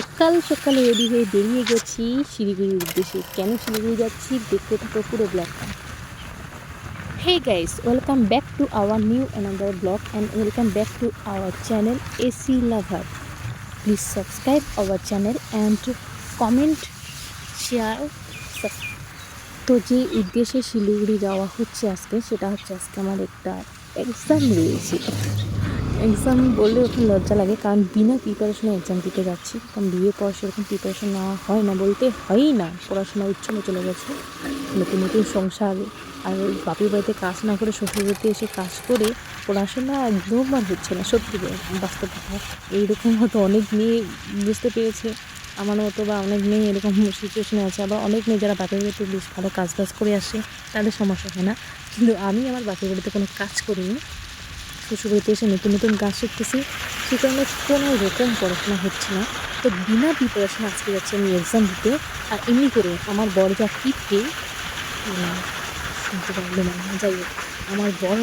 সকাল সকাল রেডি হয়ে বেরিয়ে গেছি শিলিগুড়ির উদ্দেশ্যে। কেন শিলিগুড়ি যাচ্ছি? দেখতে থাকো পুরো ব্লগটা hey guys welcome back to our new another blog and welcome back to our channel AC lover please subscribe our channel and comment share তো যে উদ্দেশ্যে শিলিগুড়ি যাওয়া হচ্ছে আজকে, সেটা হচ্ছে আজকে আমার একটা এক্সাম রয়েছে। এক্সাম বললে ওখানে লজ্জা লাগে, কারণ বিনা প্রিপারেশনে এক্সাম দিতে যাচ্ছি। কারণ বিয়ে পর সেরকম প্রিপারেশন নেওয়া হয় না বলতে হয়ই না। পড়াশোনা উচ্ছনে চলে গেছে। নতুন নতুন সংসার, আর বাপের বাড়িতে কাজ না করে শ্বশুর বাড়িতে এসে কাজ করে পড়াশোনা একদম আর হচ্ছে না, সত্যি বাস্তব কথা। এইরকম হয়তো অনেক মেয়ে বুঝতে পেরেছে। আমার মতো বা অনেক মেয়ে এরকম সিচুয়েশনে আছে। আবার অনেক মেয়ে যারা বাপের বাড়িতে বেশ ভালো কাজ বাজ করে আসে, তাদের সমস্যা হয় না। কিন্তু আমি আমার বাপের বাড়িতে কোনো কাজ করিনি। শ্বশুরবাড়িতে এসে নতুন নতুন গাছ শিখতেছি সে কারণে কোনো রকম পড়াশোনা হচ্ছে না। তো বিনা প্রিপারেশন আজকে যাচ্ছি আমি এক্সাম দিতে আর এমনি করে আমার বর যা কিপটে উম, শুনতে পারল না। যাই হোক আমার বর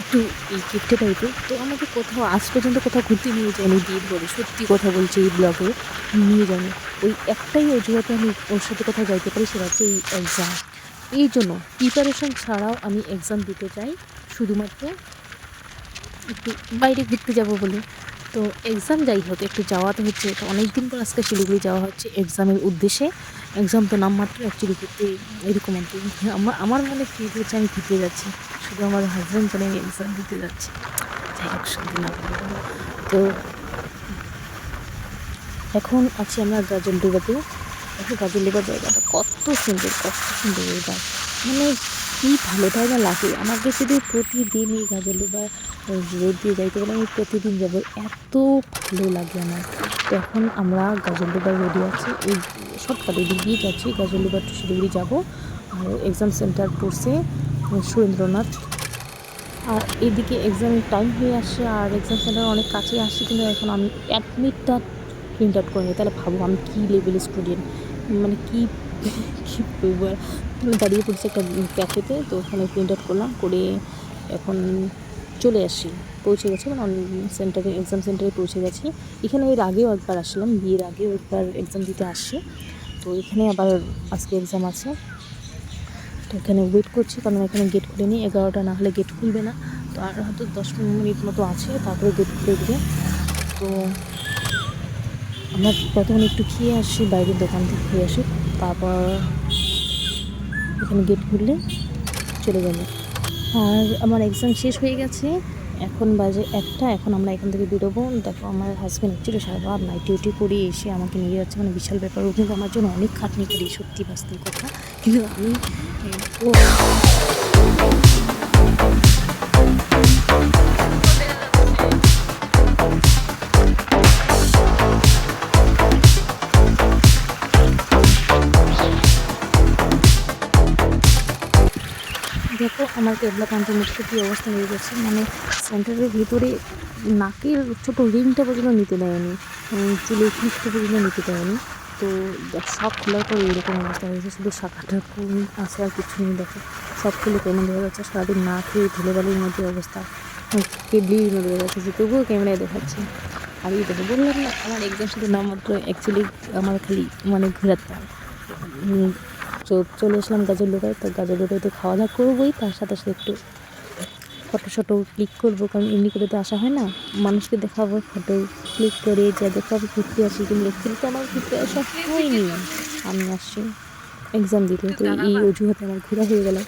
একটু এই কিপটে টাইপের তো আমাকে কোথাও আজ পর্যন্ত কোথাও ঘুরতে নিয়ে যায়নি বিয়ের বলে সত্যি কথা বলছি এই ব্লগে নিয়ে যায়নি। ওই একটাই অজুহাতে আমি ওর সাথে কোথাও যাইতে পারি সেটা হচ্ছে এই এক্সাম এই জন্য প্রিপারেশন ছাড়াও আমি এক্সাম দিতে চাই শুধুমাত্র একটু বাইরে ঘুরতে যাব বলে। তো এক্সাম যাই হোক, একটু যাওয়া তো হচ্ছে। তো অনেক দিন পর আজকে শিলিগুড়ি যাওয়া হচ্ছে এক্সামের উদ্দেশ্যে। এক্সাম তো নামমাত্র অ্যাকচুয়ালি ঘুরতে এরকম আর কি। আমার আমার মনে ফিল হচ্ছে, আমি ঘুরতে যাচ্ছি। শুধু আমার হাজব্যান্ড জানে আমি এক্সাম দিতে যাচ্ছি। যাই হোক শুনতে না তো এখন আছি আমরা গাজলডুবাতে। এখন গাজলডুবা জায়গাটা কত সুন্দর কত সুন্দর এটা মানে কি ভালো তাই না লাগে? আমাকে যদি প্রতিদিন এই গাজলডুবা রোদ দিয়ে যাইতে গেলে আমি প্রতিদিন যাব। এত ভালো লাগে আমার। তো এখন আমরা গাজলডুবায় রেডি আছি। এই শর্টকাটে দিক যাচ্ছি। গাজলডুবা টু শিলিগুড়ি যাব। আর এক্সাম সেন্টার পড়ছে সুরেন্দ্রনাথ। আর এদিকে এক্সামের টাইম হয়ে আসছে আর এক্সাম সেন্টার অনেক কাছে আসছে কিন্তু এখন আমি অ্যাডমিটটা প্রিন্ট আউট নিই তাহলে ভাবো আমি কী লেভেলের স্টুডেন্ট মানে কী? দাঁড়িয়ে পড়ছি একটা ক্যাফেতে, তো ওখানে প্রিন্ট আউট করলাম, করে এখন চলে আসি, পৌঁছে গেছি মানে সেন্টারে এক্সাম সেন্টারে পৌঁছে গেছি। এখানে এর আগেও একবার আসলাম, বিয়ের আগেও একবার এক্সাম দিতে আসছি তো এখানে আবার আজকে এক্সাম আছে। তো এখানে ওয়েট করছি, কারণ এখানে গেট খুলেনি, এগারোটা না হলে গেট খুলবে না। তো আর হয়তো দশ মিনিট মতো আছে, তারপরে গেট খুলে দেবে। তো আমরা প্রথমে একটু খেয়ে আসি, বাইরের দোকান থেকে খেয়ে আসি। তারপর এখানে গেট খুললে চলে যাব। আর আমার এক্সাম শেষ হয়ে গেছে, এখন বাজে একটা, এখন আমরা এখান থেকে বেরোবো। দেখো আমার হাজব্যান্ড অ্যাকচুয়ালি সারা নাইট ডিউটি করে এসে আমাকে নিয়ে যাচ্ছে। মানে বিশাল ব্যাপার ওখানে আমার জন্য অনেক খাটনি করি, সত্যি বাস্তব কথা। কিন্তু আমি দেখো আমার কেবলা কান্তের মুখে কী অবস্থা হয়ে গেছে। মানে সেন্টারের ভিতরে নাকের ছোটো রিংটা পর্যন্ত নিতে দেয়নি। চুলের ক্লিপটা পর্যন্ত নিতে দেয়নি। তো সব খোলার পর এরকম অবস্থা হয়েছে। শুধু শাখাটা আছে আর কিছু নেই, দেখো। সব খুলে কেমন দেখা যাচ্ছে। সারাদিন না খেয়ে ধুলোবালির মধ্যে অবস্থা। কেবলির মধ্যে দেখা যাচ্ছে। তবুও ক্যামেরায় দেখাচ্ছে। আর এই দেখো, বললাম না, আমার এক্সাম শুধু নামমাত্র অ্যাকচুয়ালি আমার খালি মানে ঘোরাতাম তো চলে আসলাম গাজর লোকায় তো গাজর লোকায় তো খাওয়া দাওয়া করবোই তার সাথে সাথে একটু ফটো শটো ক্লিক করব কারণ এমনি করে তো আসা হয় না। মানুষকে দেখাবো ফটো ক্লিক করে যা দেখাবো ঘুরতে আসি কিন্তু অ্যাকচুয়ালি তো আমার ঘুরতে আসা হয়নি। আমি আসছি। এক্সাম দিতে তো এই অজুহাতে আমার ঘোরা হয়ে গেল।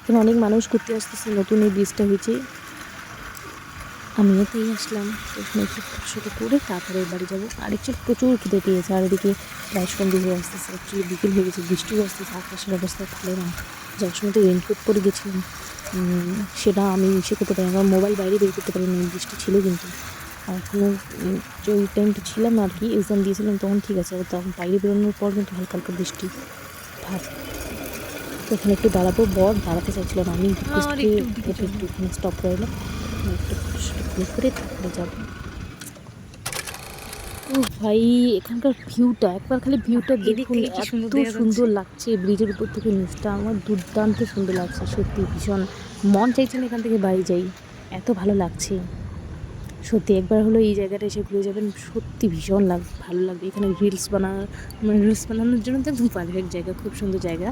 এখানে অনেক মানুষ ঘুরতে আসতেছে নতুন এই ব্রিজটা হয়েছে। আমিও তাই আসলাম। এখানে একটু ফটো করে তারপরে বাড়ি যাব। আর একচুয়ালি প্রচুর খিদে পেয়েছে। আর এদিকে প্রায় সন্ধ্যে হয়ে আসতেছে। অ্যাকচুয়ালি বিকেল হয়ে গেছে বৃষ্টিও আসতেছে। আকাশের অবস্থা ভালো না। যাওয়ার সময় তো রেনকোট পরে গেছিলাম। সেটা আমি ইসে করতে পারি আমার মোবাইল বাইরে বের করতে পারি পারিনি বৃষ্টি ছিল কিন্তু। আর এখনও যে ওই টাইমটা ছিলাম আর কি এক্সাম দিয়েছিলাম তখন ঠিক আছে। আর তখন বাইরে বেরোনোর পর কিন্তু হালকা হালকা বৃষ্টি। ভাব। তো এখানে একটু দাঁড়াবো। বর দাঁড়াতে চাইছিল না। আমি একটু স্টপ করে এলাম। একটু ক্লিক করে তারপরে যাব ও ভাই এখানকার ভিউটা একবার খালি ভিউটা দেখুন এত সুন্দর লাগছে ব্রিজের উপর থেকে নিচটা আমার দুর্দান্ত সুন্দর লাগছে সত্যি ভীষণ। মন চাইছে না এখান থেকে বাড়ি যাই এত ভালো লাগছে। সত্যি একবার হলো এই জায়গাটা এসে ঘুরে যাবেন সত্যি ভীষণ লাগ ভালো লাগবে। এখানে রিলস বানা মানে রিলস বানানোর জন্য তো একদম পারফেক্ট জায়গা খুব সুন্দর জায়গা।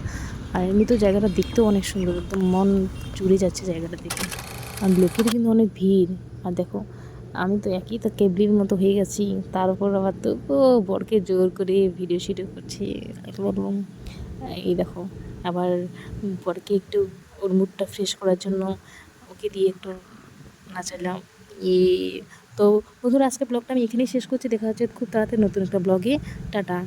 আর এমনিতেও জায়গাটা দেখতেও অনেক সুন্দর একদম মন জুড়ে যাচ্ছে জায়গাটা দেখে। আর লোকের কিন্তু অনেক ভিড়। আর দেখো, আমি তো একই তো কেবলির মতো হয়ে গেছি। তার উপর আবার তো, ও, বরকে জোর করে ভিডিও শিডিও করছি। বলব, এই দেখো, আবার বরকে একটু ওর মুডটা ফ্রেশ করার জন্য ওকে দিয়ে একটু নাচালাম। ই তো বন্ধুরা আজকে ব্লগটা আমি এখানেই শেষ করছি। দেখা হচ্ছে খুব তাড়াতাড়ি নতুন একটা ব্লগে টাটা।